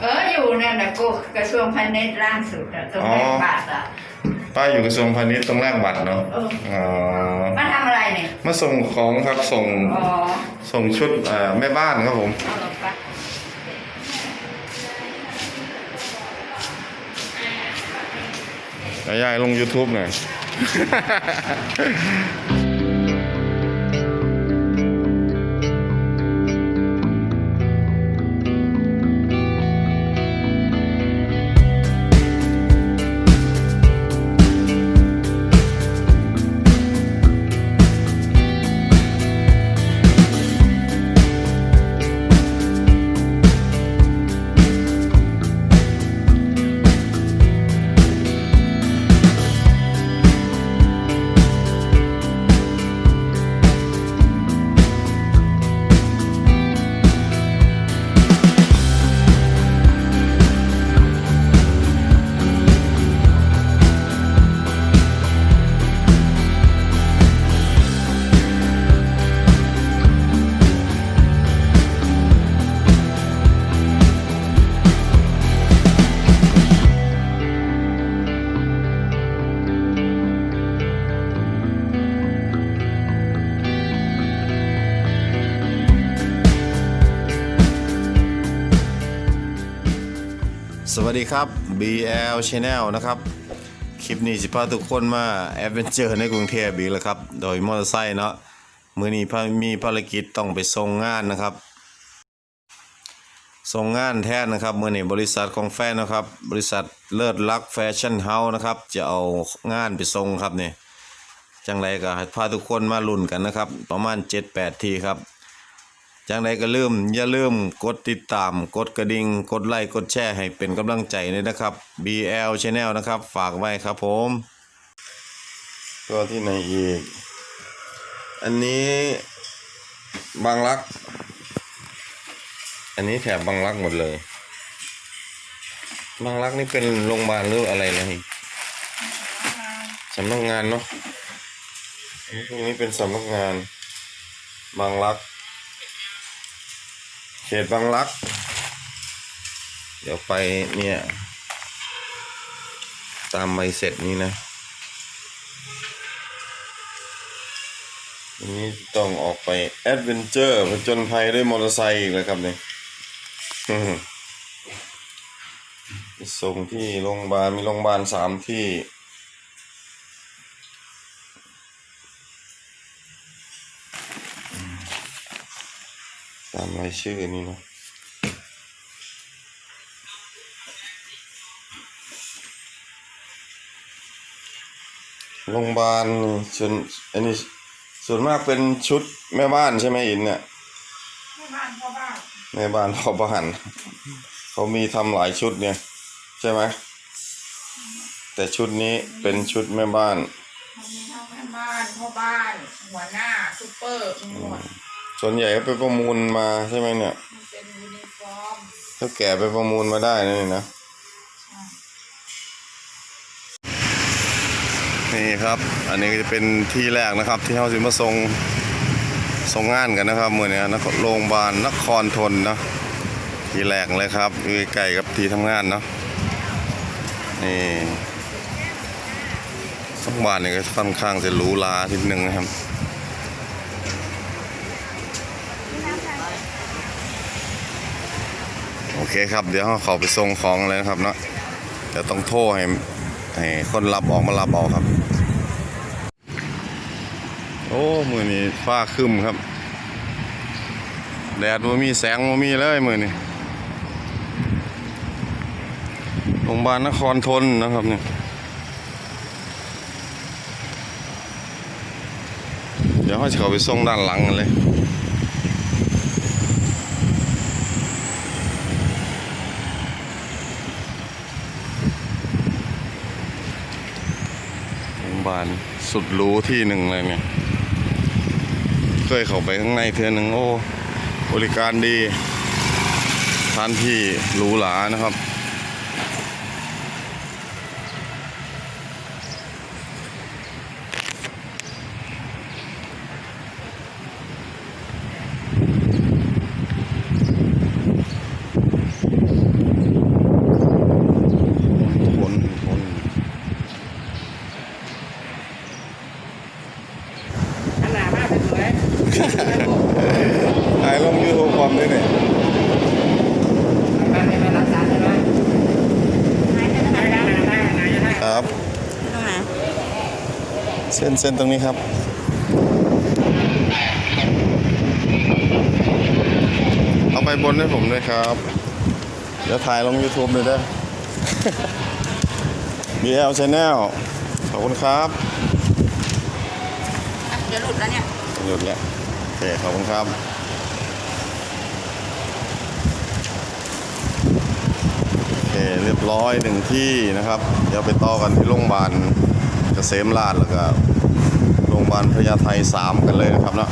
เอออยู่นั่นนะกูกระทรวงพาณิชย์ล่างสุดอะตรงแรกบาทอะป้าอยู่กระทรวงพาณิชย์ตรงแรกบัตรเนาะเอออ๋อมาทำอะไรเนี่ยมาส่งของครับส่งอ๋อส่งชุดเอ่อแม่บ้านครับผมเอาหรอปะยายลง YouTube หน่อย วัสดีครับ BL Channel นะครับ คลิปนี้สิพาทุกคนมาแอดเวนเจอร์ในกรุงเทพอีกแล้วครับ โดยมอเตอร์ไซค์เนาะมือนี้มีภารกิจต้องไปส่งงานนะครับส่งงานแทนนะครับมือนี้บริษัทของแฟนนะครับ บริษัทเลิศลักแฟชั่นเฮาส์นะครับ จะเอางานไปส่งครับเนี่ยจังไรก็พาทุกคนมาลุ้นกันนะครับ ประมาณ 7-8 ทีครับ จังใดก็ลืมอย่าลืมกดติดตาม กดกระดิ่งกดไลค์กดแชร์ให้เป็นกำลังใจด้วยนะครับ BL Channel นะครับ ฝากไว้ครับผม ก็ที่ไหนอีก อันนี้บางรัก อันนี้แถบบางรักหมดเลย บางรักนี่เป็นโรงพยาบาลหรืออะไรนะนี่สำนักงานเนาะอันนี้พวกนี้เป็นสำนักงาน บางรัก เขตบางรัก เดี๋ยวไปเนี่ย ตามใบเสร็จนี้นะอันนี้ต้องออกไปแอดเวนเจอร์ผจญภัยด้วยมอเตอร์ไซค์อีกแล้วครับเนี่ยส่งที่โรงพยาบาลมีโรงพยาบาลสามที่ ตามรายชื่อนี่เนาะโรงพยาบาลนี่ส่วนอันนี้ส่วนมากเป็นชุดแม่บ้านใช่ไหมอินเนี่ยแม่บ้านพ่อบ้านแม่บ้านพ่อบ้านเขามีทำหลายชุดเนี่ย ใช่ไหมแต่ชุดนี้เป็นชุดแม่บ้านมีทั้งแม่บ้านพ่อบ้าน หัวหน้าซูเปอร์มีหมด ส่วนใหญ่ก็ไปประมูลมาใช่ไหมเนี่ยมันเป็นยูนิฟอร์มถ้าแก่ไปประมูลมาได้นะนี่นะนี่ครับ อันนี้ก็จะเป็นที่แรกนะครับ ที่เขาจะมาส่งส่งงานกันนะครับเมื่อนี้นะโรงพยาบาลนครทนเนาะที่แรกเลยครับอยู่ใกล้ๆกับที่ทำงานเนาะนี่โรงพยาบาลนี่ก็ค่อนข้างจะหรูหราทีหนึ่งนะครับ โอเคครับ เดี๋ยวเราขาไปส่งของเลยนะครับเนาะเดี๋ยวต้องโทรให้ให้คนรับออกมารับเอาครับ โอ้มือนี้ฟ้าคึมครับ แดดว่ามีแสงว่ามีเลยมือนี้โรงพยาบาลนครทนนะครับเนี่ยเดี๋ยวเขาจะเขาไปส่งด้านหลังกันเลย โรงพยา บาลสุดรู้ที่หนึ่งเลยเนี่ย เคยเข้าไปข้างในเทือหนึ่งโอ้ บริการดีสถานที่หรูหรานะครับ นเส้นตรงนี้ครับ เอาไปบนให้ผมด้วยครับ เดี๋ยวถ่ายลง YouTube เลยเด้อ BL Channel ขอบคุณครับอะเดี๋ยวหลุดแล้วเนี่ย หยุดแล้วโอเคขอบคุณครับโอเคเรียบร้อยหนึ่งที่นะครับ เดี๋ยวไปต่อกันที่โรงพยาบาลเกษมราชแล้วก็โรงพยาบาลพญาไทสามกันเลยนะครับเนาะ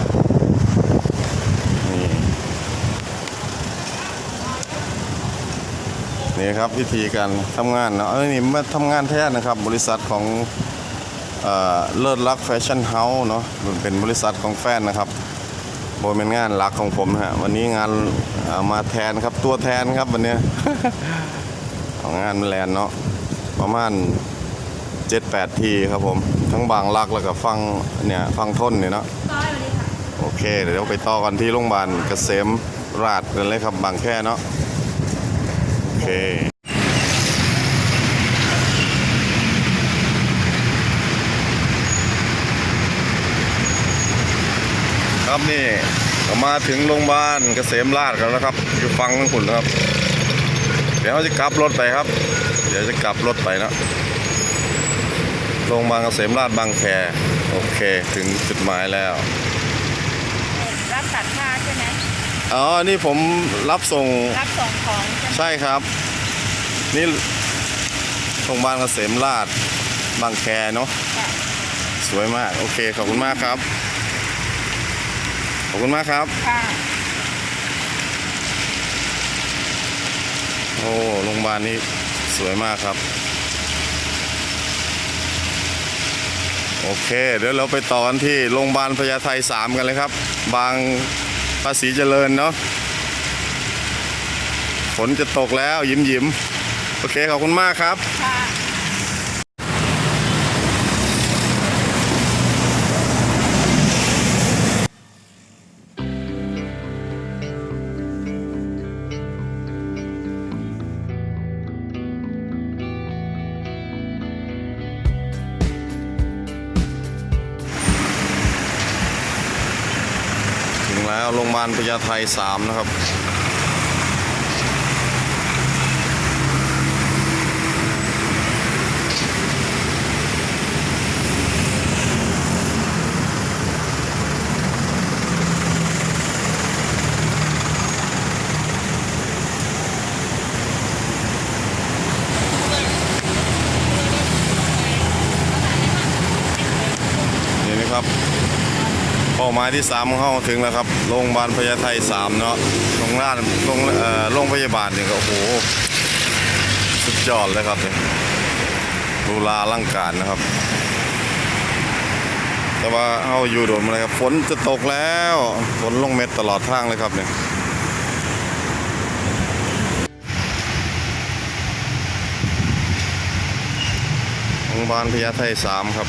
นี่นี่ครับวิธีการทำงานเนาะเอ้นี่มาทำงานแท้นะครับ บริษัทของเลิศรักแฟชั่นเฮาส์เนาะมันเป็นบริษัทของแฟนนะครับโบเป็นงานหลักของผมนะฮะวันนี้งานมาแทนครับตัวแทนครับวันนี้ของงานแลนด์เนาะประมาณ 7-8ทีครับผม ทั้งบางรักแล้วก็ฟังเนี่ยฟังทนเนี่ยเนาะก้อยมาดิค่ะโอเค เดี๋ยวไปต่อกันที่โรงพยาบาลเกษมราชกันเลยครับบางแค่เนาะโอเคครับนี่ก็มาถึงโรงพยาบาลเกษมราชกันแล้วครับอยู่ฟังทั้งคุณครับ เดี๋ยวเราจะกลับรถไปครับ เดี๋ยวจะกลับรถไปนะ โรงพยาบาลเกษมราชบางแค โอเคถึงจุดหมายแล้ว รับตัดค่าใช่ไหมอ๋อ นี่ผมรับส่ง รับส่งของใช่ไหมใช่ครับ นี่โรงพยาบาลเกษมราชบางแคเนาะค่ะสวยมาก โอเค ขอบคุณมากครับ ขอบคุณมากครับ ค่ะ โอ้ โรงพยาบาลนี้สวยมากครับ โอเค เดี๋ยวเราไปต่อกันที่โรงพยาบาลพญาไทสามกันเลยครับ บางภาษีเจริญเนาะฝนจะตกแล้วยิ้มยิ้มโอเค ขอบคุณมากครับ โรงพยาบาลพญาไทสามนะครับ นี่นะครับ เป้า หมายที่สามของเราถึงแล้วครับโรงพยาบาลพญาไทสามเนาะโรงพยาบาลโรงเอ่อโรงพยาบาลเนี่ยก็โอ้โหสุดยอดเลยครับเนี่ยดูลาร่างการนะครับ แต่ว่าเราอยู่โดนมาเลยครับฝนจะตกแล้วฝนลงเม็ดตลอดทางเลยครับเนี่ยโรงพยาบาลพญาไทสามครับ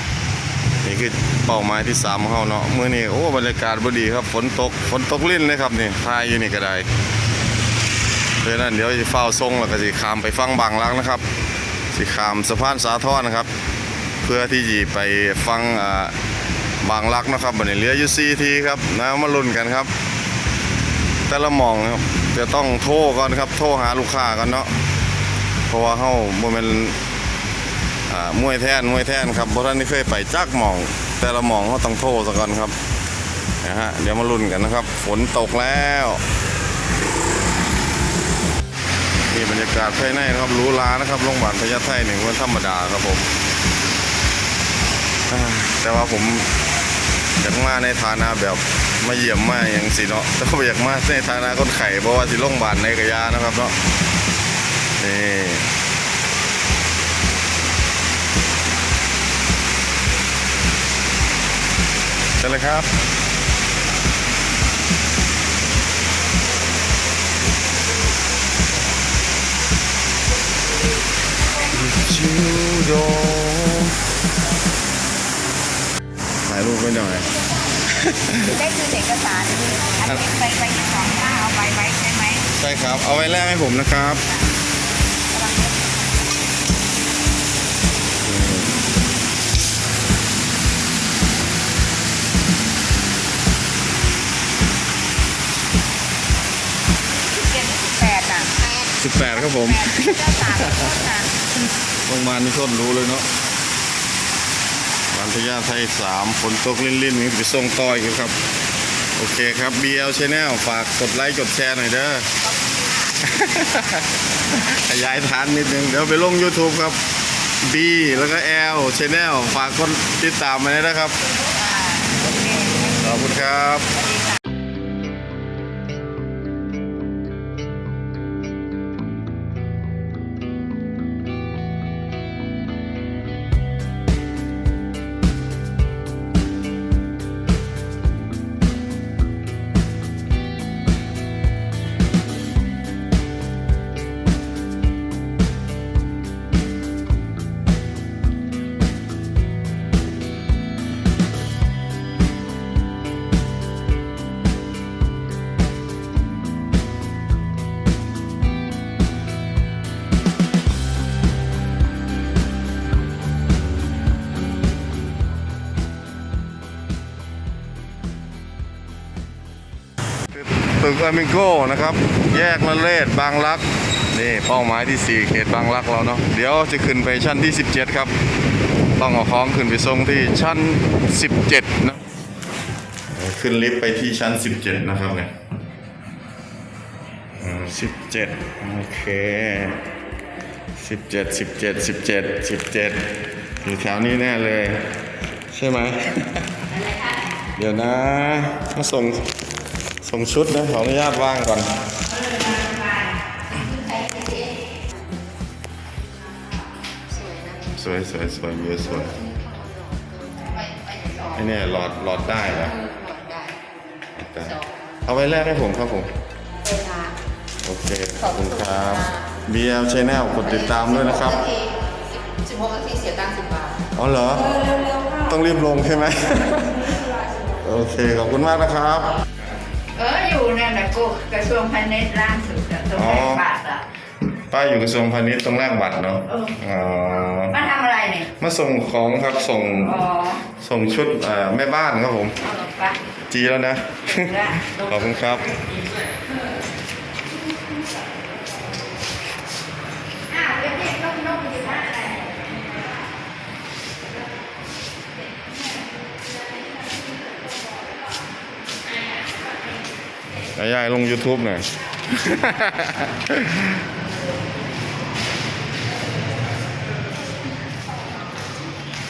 นี่คือเป้าหมายที่สามของเขาเนาะมื้อนี้โอ้บรรยากาศบ่ดีครับฝนตกฝนตกลิ่นเลยครับนี่ทายอยู่นี่ก็ได้เพราะนั้นเดี๋ยวจะเฝ้าทรงแล้วก็สิขามไปฟังบางรักนะครับ สิขามสะพานสาทรนะครับ เพื่อที่จะไปฟังอ่าบางรักนะครับบัดนี้เหลืออยู่4ทีครับนะมาลุ้นกันครับ แต่ละมองนะครับจะต้องโทรก่อนครับ โทรหาลูกค้าก่อนเนาะเพราะว่าเฮาบ่แม่นอ่ามวยแท่นมวยแท่นครับเพราะท่านนี่เคยไปจักหมอง แต่ละหมองเขาต้องโทรซะก่อนครับนะฮะเดี๋ยวมาลุ้นกันนะครับ ฝนตกแล้วนี่บรรยากาศภายในนะครับรูหรานะครับโรงพยาบาลพญาไทหนึ่งวันธรรมดาครับผมแต่ว่าผมอยากมาในฐานะแบบมาเยี่ยมมาอย่างสิเนาะแต่ว่าอยากมาในฐานะคนไข้เพราะว่าสิโรงพยาบาลในกระยานะครับเนาะนี่ เชิญเลยครับจูโดถ่ายรูปไว้หน่อยได้คือเอกสารอันนี้ไปไปสองห้าเอาไปไว้ใช่ไหมใช่ครับ เอาไว้แรกให้ผมนะครับ สิบแปดครับผมเจ้าสาวเจ้าสาวลงมานี่ชนรู้เลยเนาะบันทยาไทยสามฝนตกลิ่นๆมีไปส่งต่อยอยู่ครับ โอเคครับ BL Channel ฝากกดไลค์กดแชร์หน่อยเด้อขยายฐานนิดนึง เดี๋ยวไปลง YouTube ครับ B แล้วก็ L Channel ฝากกดติดตามมาเลยนะครับอ่าโอเคขอบคุณครับ สวัสดีค่ะตึกอามิโก้นะครับ แยกละเลดบางรัก นี่เป้าหมายที่ 4 เขตบางรักเราเนาะ เดี๋ยวจะขึ้นไปชั้นที่ 17 ครับ ต้องเอาของขึ้นไปส่งที่ชั้น 17 นะ ขึ้นลิฟต์ไปที่ชั้น 17 นะครับเนี่ยอืม17โอเค17 17 17 17อยู่แถวนี้แน่เลย ใช่ไหม เดี๋ยวนะมาส่ง ส่งชุดนะขออนุญาตว่างก่อน สวยสวยสวยวิวสวยไอเนี่ยหลอดหลอดได้เหรอได้เอาไว้แรกให้ผมครับผมโอเค ขอบคุณครับ BL Channel กดติดตามด้วยนะครับสิบหกนาทีเสียตังค์สิบบาทอ๋อเหรอ ต้องรีบลงใช่ไหม โอเค ขอบคุณมากนะครับ เอออยู่นั่นแหละกูกระทรวงพาณิชย์ล่างสุดอะตรงแรกบาทอะป้าอยู่กระทรวงพาณิชย์ตรงแรกบัตรเนาะเอออ๋อมาทำอะไรเนี่ยมาส่งของครับส่งอ๋อส่งชุดเอ่อแม่บ้านครับผม เอาลงไปจีแล้วนะได้ขอบคุณครับอ้ ยายลง YouTube หน่อย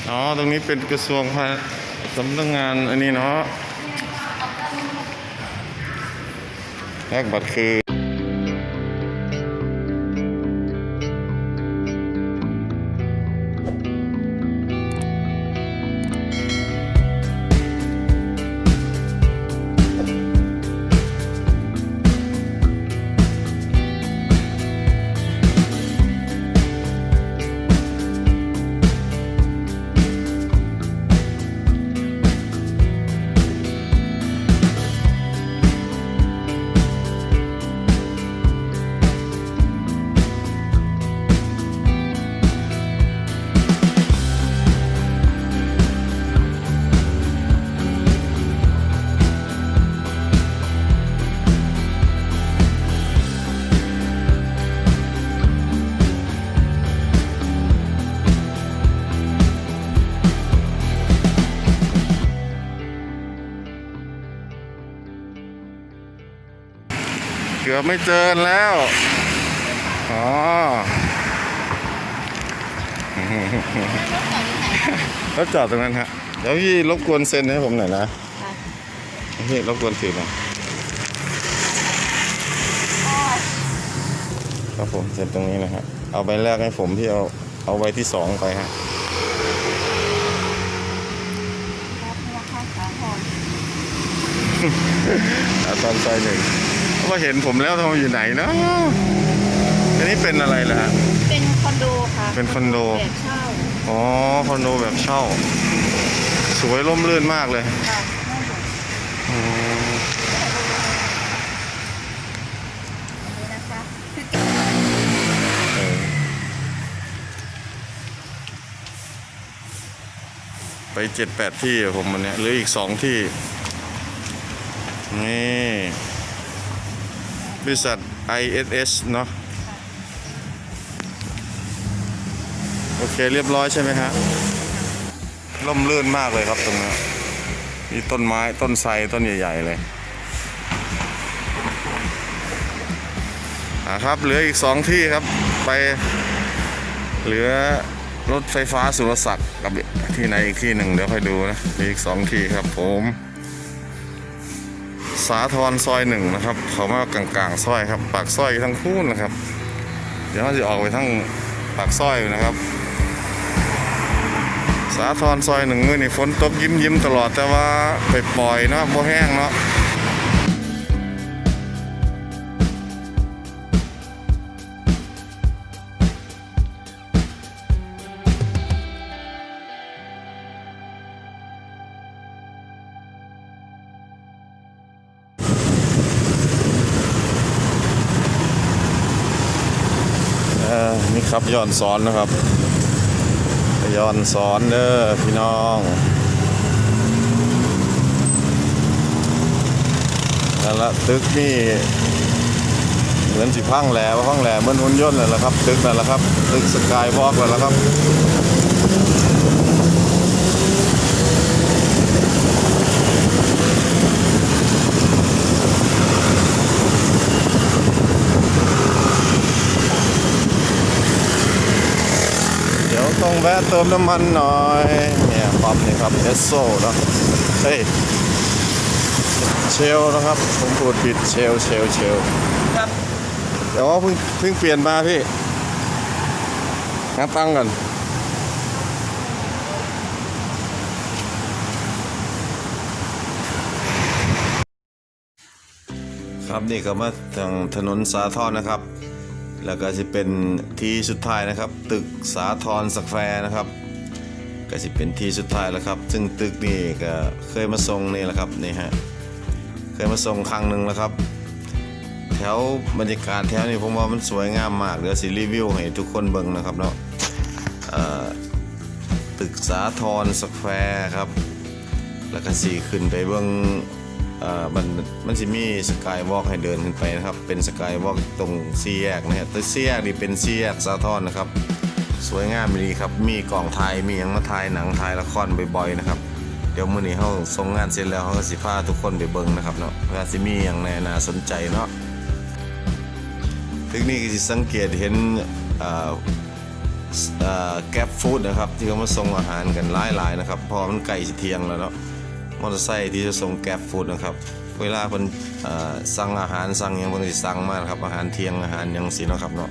อ๋อ ตรงนี้เป็นกระทรวงพาสำนักงานอันนี้เนาะแลกบัตรคือ อบไม่เจอแล้ว อ๋อแล้วจอดตรงนั้นฮะ เดี๋ยวพี่รบกวนเซ็นให้ผมหน่อยนะพี่รบกวนถือหน่อยครับผมเซ็นตรงนี้นะฮะเอาใบแรกให้ผมพี่เอาเอาใบที่สองไปฮะอาตอนซอยหนึ่ง เพราะว่าเห็นผมแล้วทำไมอยู่ไหนเนาะอันนี้เป็นอะไรล่ะฮะเป็นคอนโดค่ะเป็นคอนโด แบบเช่าอ๋อ คอนโดแบบเช่า สวยร่มรื่นมากเลยค่ะอืมนี่นะคะเออไปเจ็ดแปดที่อะผมวันเนี้ยเหลืออีกสองที่ นี่ บริษัท ISS เนาะโอเคเรียบร้อยใช่ไหมฮะร่มลื่นมากเลยครับตรงนี้มีต้นไม้ต้นไทรต้นใหญ่ ๆ เลยอะครับเหลืออีกสองที่ครับไปเหลือรถไฟฟ้าสุรศักดิ์กับที่ไหนอีกที่หนึ่งเดี๋ยวค่อยดูนะมีอีกสองที่ครับผม สาทรซอยหนึ่งนะครับ เขามากลางๆซอยครับ ปากซอยทั้งคู่นะครับ เดี๋ยวเราจะออกไปทั้งปากซอยนะครับ สาทรซอยหนึ่งเมื่อนี่ฝนตกยิ้มยิ้มๆตลอดแต่ว่าไปปล่อยๆเนาะบ่แห้งเนาะ อนี่ครับย้อนสอนนะครับย้อนสอนเด้อพี่น้องนั่นละตึกนี่เหมือนสิพังแหล่ว่าพังแหล่เหมือนหุ่นยนต์เลยละครับ ตึกนั่นละครับ ตึกสกายวอล์กเลยละครับ เดี๋ยวต้องแวะเติมน้ำมันหน่อย เนี่ยปั๊มนี่ครับเอสโซนะเฮ้ยเชลนะครับ ผมพูดผิดเชลเชลเชลครับเดี๋ยวว่าเพิ่งเพิ่งเปลี่ยนมาพี่งัดตั้งกันครับนี่ก็มาทางถนนสาทรนะครับ แล้วก็จะเป็นที่สุดท้ายนะครับ ตึกสาทรสแควร์นะครับ ก็จะเป็นที่สุดท้ายแล้วครับ ซึ่งตึกนี่ก็เคยมาส่งนี่แหละครับนี่ฮะเคยมาส่งครั้งหนึ่งแล้วครับ แถวบรรยากาศแถวนี้ผมว่ามันสวยงามมากเดี๋ยวสิรีวิวให้ทุกคนเบิ่งนะครับเนาะตึกสาทรสแควร์ครับ แล้วก็สีขึ้นไปเบิ่ง มันมันสิมีสกายวอล์กให้เดินขึ้นไปนะครับ เป็นสกายวอล์กตรงสี่แยกนะฮะตึกสี่แยกนี่เป็นสี่แยกสาทรนะครับ สวยงามดีครับ มีกล่องถ่ายมีหยังมาถ่ายหนังถ่ายละครบ่อยๆนะครับ เดี๋ยวมื้อนี้เฮาส่งงานเสร็จแล้วเฮาก็สิพาทุกคนไปเบิ่งนะครับเนาะว่าสิมีหยังแน่น่าสนใจเนาะทึกนี่ก็จะสังเกตเห็นแก๊ปฟู้ดนะครับ ที่เขามาส่งอาหารกันหลายๆนะครับ พอมันใกล้สิเทียงแล้วเนาะ มอเตอร์ไซค์ที่จะส่งแก๊ปฟู้ดนะครับ เวลาเพิ่นสั่งอาหารสั่งยังเพิ่นสิสั่งมากครับอาหารเที่ยงอาหารยังสินะครับเนาะ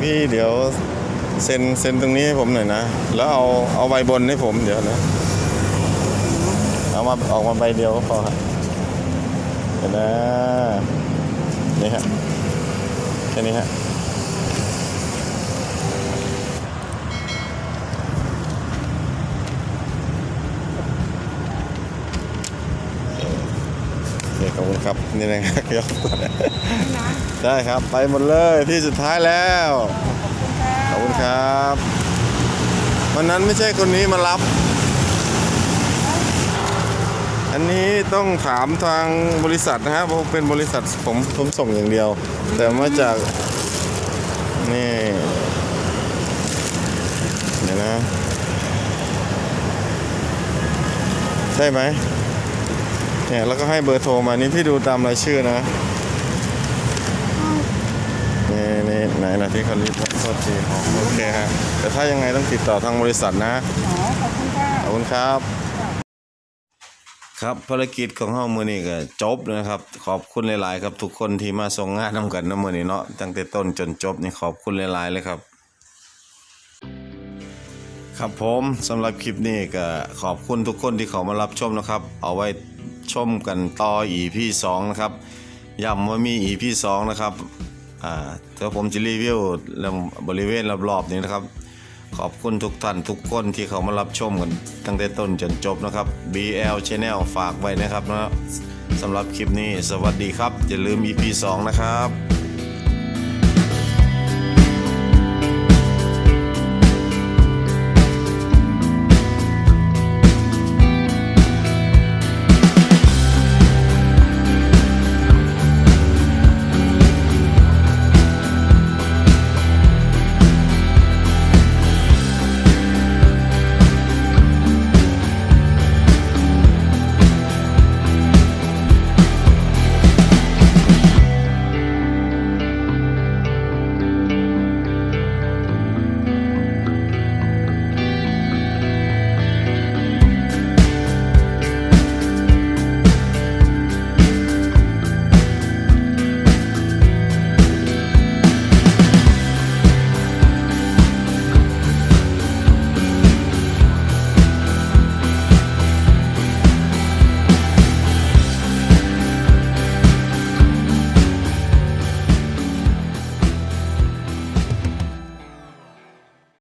พี่เดี๋ยวเซ็นเซ็นตรงนี้ให้ผมหน่อยนะ แล้วเอาเอาใบบนให้ผมเดี๋ยวนะ เอามาออกมาใบเดียวก็พอครับเดี๋ยวนะนี่ฮะแค่นี้ฮะขอบคุณครับ นี่นะครับยกตัว ได้ครับไปหมดเลยที่สุดท้ายแล้วขอบคุณครับวันนั้นไม่ใช่คนนี้มารับ อันนี้ต้องถามทางบริษัทนะครับเพราะเป็นบริษัทผมผมส่งอย่างเดียว แต่มาจากนี่เดี๋ยวนะ ได้ไหมเนี่ยแล้วก็ให้เบอร์โทรมานี่พี่ดูตามรายชื่อนะนี่นี่ ไหนนะที่เขารีบโทษทีอ๋อโอเคฮะแต่ถ้ายังไงต้องติดต่อทางบริษัทนะอ๋อขอบคุณค่ะขอบคุณครับ ครับภารกิจของเฮามื้อนี้ก็จบแล้วนะครับ ขอบคุณหลาย ๆ ครับทุกคนที่มาส่งงานนำกันนะมื้อนี้เนาะตั้งแต่ต้นจนจบนี่ขอบคุณหลาย ๆ เลยครับครับผมสำหรับคลิปนี้ก็ขอบคุณทุกคนที่เขามารับชมนะครับ เอาไว้ชมกันต่อ EP 2 นะครับย้ำว่ามี EP 2 นะครับ อ่าเดี๋ยวผมจะรีวิวเรื่องบริเวณรอบๆนี้นะครับ ขอบคุณทุกท่านทุกคนที่เขามารับชมกันตั้งแต่ต้นจนจบนะครับ BL Channel ฝากไว้นะครับนะสำหรับคลิปนี้สวัสดีครับ อย่าลืม EP 2 นะครับ